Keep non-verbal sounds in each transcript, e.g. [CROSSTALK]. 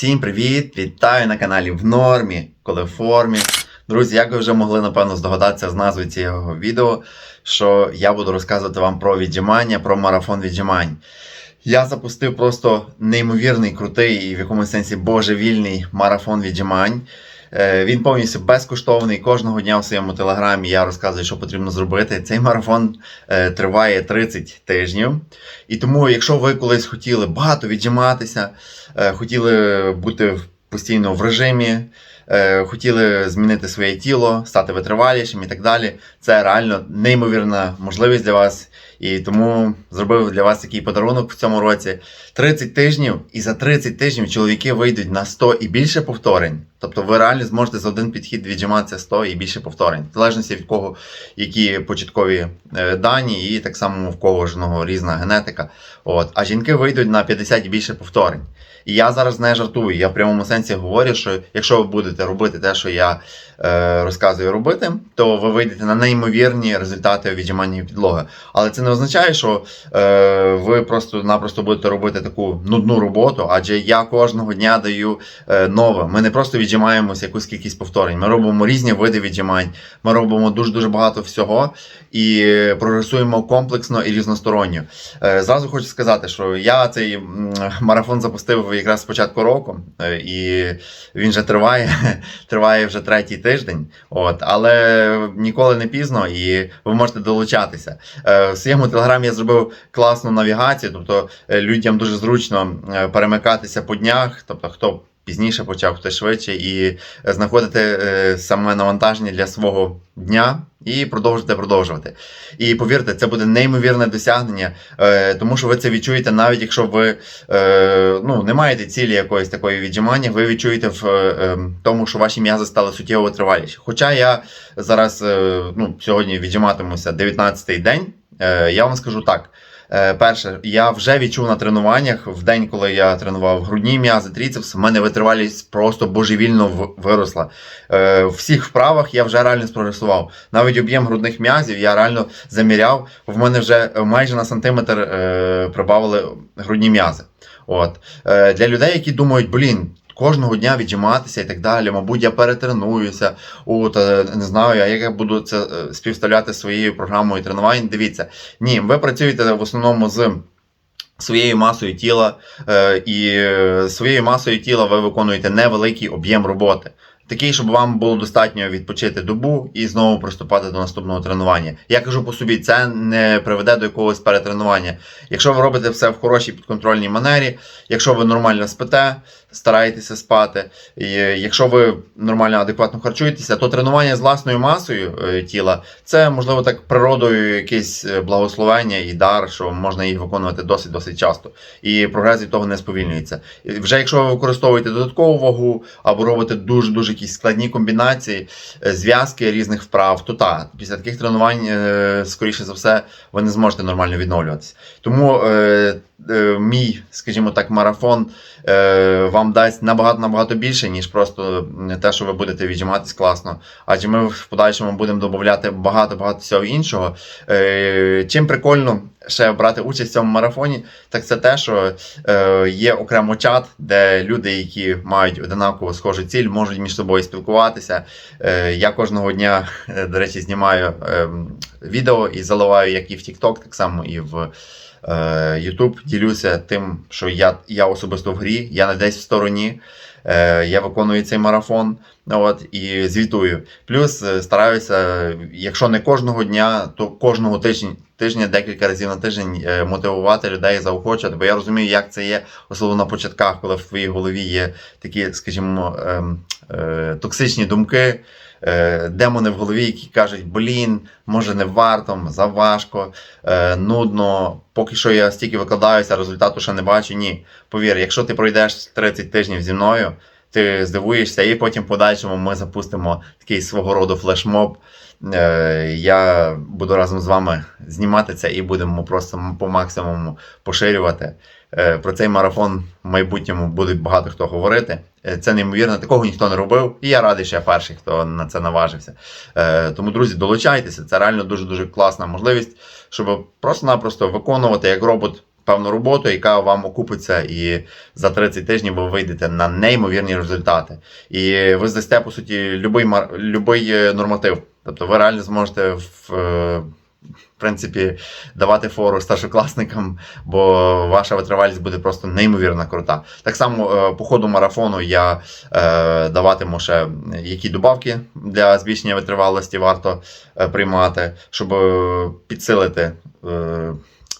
Всім привіт! Вітаю на каналі в нормі, коли в формі. Друзі, як ви вже могли напевно здогадатися з назви цього відео, що я буду розказувати вам про віджимання, про марафон віджимань. Я запустив просто неймовірний, крутий і в якомусь сенсі божевільний марафон віджимань. Е, Він повністю безкоштовний. Кожного дня в своєму телеграмі я розказую, що потрібно зробити. Цей марафон е, триває 30 тижнів. І тому, якщо ви колись хотіли багато віджиматися, е, хотіли бути постійно в режимі, хотіли змінити своє тіло, стати витривалішим і так далі, це реально неймовірна можливість для вас. І тому зробив для вас такий подарунок в цьому році. 30 тижнів, і за 30 тижнів чоловіки вийдуть на 100 і більше повторень. Тобто ви реально зможете за один підхід віджиматися 100 і більше повторень, в залежності від кого, які початкові е, дані, і так само в кожного різна генетика. От. А жінки вийдуть на 50 і більше повторень. І я зараз не жартую. Я в прямому сенсі говорю, що якщо ви будете робити те, що я розказую робити, то ви вийдете на неймовірні результати віджимання підлоги. Але це не означає, що е, ви просто-напросто будете робити таку нудну роботу, адже я кожного дня даю е, нове. Ми не просто віджимаємося якусь кількість повторень. Ми робимо різні види віджимань, ми робимо дуже дуже багато всього і прогресуємо комплексно і різносторонньо. Е, Зразу хочу сказати, що я цей марафон запустив якраз з початку року, е, і він вже триває, [LAUGHS] триває вже третій тиждень. От, але ніколи не пізно, і ви можете долучатися. Е, В своєму телеграмі я зробив класну навігацію, тобто е, людям дуже зручно е, перемикатися по днях, тобто хто. Пізніше почав хтось швидше і знаходити е, саме навантаження для свого дня і продовжувати продовжувати. І повірте, це буде неймовірне досягнення, е, тому що ви це відчуєте, навіть якщо ви е, ну, не маєте цілі якоїсь такої віджимання, ви відчуєте в е, е, тому, що ваші м'язи стали суттєво витриваліші. Хоча я зараз е, ну, сьогодні віджиматимуся 19-й день, е, я вам скажу так. Е, Перше, я вже відчув на тренуваннях в день, коли я тренував грудні м'язи, тріцепс, в мене витривалість просто божевільно виросла. Е, В всіх вправах я вже реально спрогресував. Навіть об'єм грудних м'язів я реально заміряв. В мене вже майже на сантиметр е, прибавили грудні м'язи. От. Е, Для людей, які думають, блін. Кожного дня віджиматися і так далі, мабуть, я перетренуюся. От, е, не знаю, а як я буду це е, співставляти своєю програмою тренувань. Дивіться, ні, ви працюєте в основному з своєю масою тіла, е, і своєю масою тіла ви виконуєте невеликий об'єм роботи. Такий, щоб вам було достатньо відпочити добу і знову приступати до наступного тренування. Я кажу по собі, це не приведе до якогось перетренування. Якщо ви робите все в хорошій підконтрольній манері, якщо ви нормально спите, стараєтеся спати, і е, якщо ви нормально адекватно харчуєтеся, то тренування з власною масою е, тіла це можливо так природою якесь е, благословення і дар, що можна їх виконувати досить досить часто. І прогрес від того не сповільнюється. І вже якщо ви використовуєте додаткову вагу або робите дуже дуже якісь складні комбінації, зв'язки різних вправ, то так, після таких тренувань, скоріше за все, ви не зможете нормально відновлюватися. Тому мій, скажімо так, марафон е, вам дасть набагато набагато більше, ніж просто те, що ви будете віджиматись класно. Адже ми в подальшому будемо додати багато багато всього іншого. Е, чим прикольно ще брати участь в цьому марафоні, так це те, що е, є окремо чат, де люди, які мають одинаково схожу ціль, можуть між собою спілкуватися. Е, я кожного дня, е, до речі, знімаю е, відео і заливаю як і в TikTok, так само і в. Е, YouTube ділюся тим, що я, я особисто в грі, я не десь в стороні, е, я виконую цей марафон от, і звітую. Плюс е, стараюся, якщо не кожного дня, то кожного тижня, тижня декілька разів на тиждень мотивувати людей, заохочувати, бо я розумію, як це є, особливо на початках, коли в твоїй голові є такі, скажімо, ем, токсичні думки. Е, Демони в голові, які кажуть, блін, може не варто, заважко, е, нудно, поки що я стільки викладаюся, результату ще не бачу. Ні. Повір, якщо ти пройдеш 30 тижнів зі мною, ти здивуєшся, і потім в подальшому ми запустимо такий свого роду флешмоб. Е, Я буду разом з вами знімати це і будемо просто по максимуму поширювати. Е, Про цей марафон в майбутньому буде багато хто говорити. Е, Це неймовірно, такого ніхто не робив. І я радий, що я перший, хто на це наважився. Тому, друзі, долучайтеся. Це реально дуже дуже класна можливість, щоб просто-напросто виконувати як робот певну роботу, яка вам окупиться, і за 30 тижнів ви вийдете на неймовірні результати. І ви здасте, по суті, любий, любий е, норматив. Тобто ви реально зможете в, е, в принципі давати фору старшокласникам, бо ваша витривалість буде просто неймовірно крута. Так само е, по ходу марафону я е, даватиму ще які добавки для збільшення витривалості варто приймати, щоб підсилити е,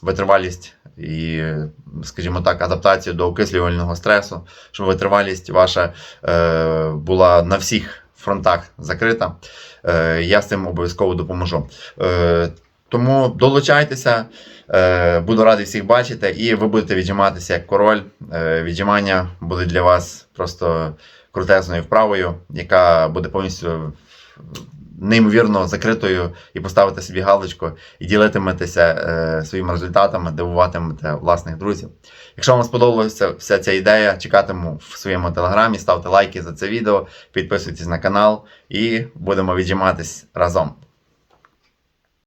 витривалість і, скажімо так, адаптацію до окислювального стресу, щоб витривалість ваша е, була на всіх фронтах закрита. Е, я з цим обов'язково допоможу. Е, тому долучайтеся, е, буду радий всіх бачити, і ви будете віджиматися як король. Е, віджимання буде для вас просто крутезною вправою, яка буде повністю неймовірно закритою, і поставите собі галочку, і ділитиметеся е, своїми результатами, дивуватимете власних друзів. Якщо вам сподобалася вся ця ідея, чекатиму в своєму телеграмі, ставте лайки за це відео, підписуйтесь на канал і будемо віджиматись разом.